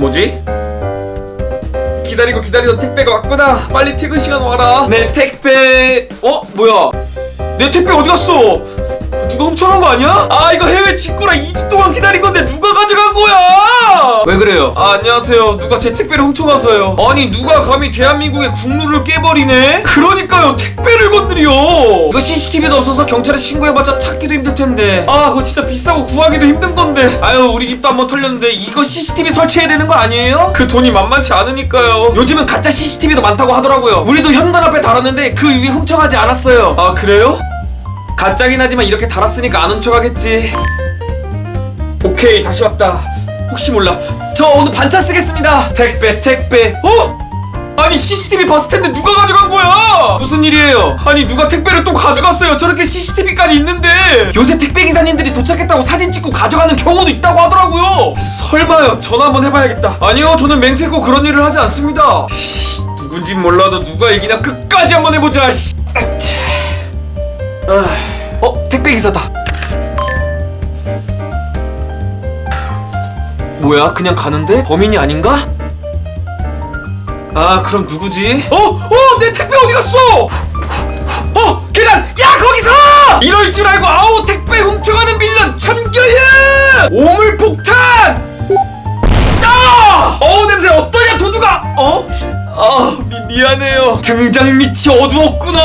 뭐지? 기다리고 기다리던 택배가 왔구나. 빨리 퇴근 시간 와라. 내 택배. 어? 뭐야? 내 택배 어디 갔어? 누가 훔쳐간 거 아니야? 아 이거 해외 직구라 2주 동안 기다린 건데 누가 가져간 거야? 왜 그래요? 아 안녕하세요. 누가 제 택배를 훔쳐가서요. 아니 누가 감히 대한민국의 국룰을 깨버리네? 그러니까요 건드려. 이거 CCTV도 없어서 경찰에 신고해봤자 찾기도 힘들 텐데. 아 그거 진짜 비싸고 구하기도 힘든 건데. 아유 우리 집도 한번 털렸는데 이거 CCTV 설치해야 되는 거 아니에요? 그 돈이 만만치 않으니까요. 요즘은 가짜 CCTV도 많다고 하더라고요. 우리도 현관 앞에 달았는데 그 위에 훔쳐가지 않았어요. 아 그래요? 가짜긴 하지만 이렇게 달았으니까 안 훔쳐가겠지. 오케이 다시 왔다. 혹시 몰라. 저 오늘 반차 쓰겠습니다. 택배 택배. 어? 아니 CCTV 봤을 텐데 누가 가져간 거야? 무슨 일이에요? 아니 누가 택배를 또 가져갔어요? 저렇게 CCTV까지 있는데 요새 택배 기사님들이 도착했다고 사진 찍고 가져가는 경우도 있다고 하더라고요. 설마요? 전화 한번 해봐야겠다. 아니요, 저는 맹세코 그런 일을 하지 않습니다. 씨, 누군진 몰라도 누가 이기나 끝까지 한번 해보자. 씨. 아차. 아, 어 택배 기사다. 뭐야 그냥 가는데? 범인이 아닌가? 아 그럼 누구지? 어? 어! 내 택배 어디 갔어? 어! 계단! 야 거기서! 이럴 줄 알고 아우 택배 훔쳐가는 빌런 참교육! 오물폭탄! 아! 어우 냄새 어떠냐 도두가! 어? 아 미, 미안해요 등장 밑이 어두웠구나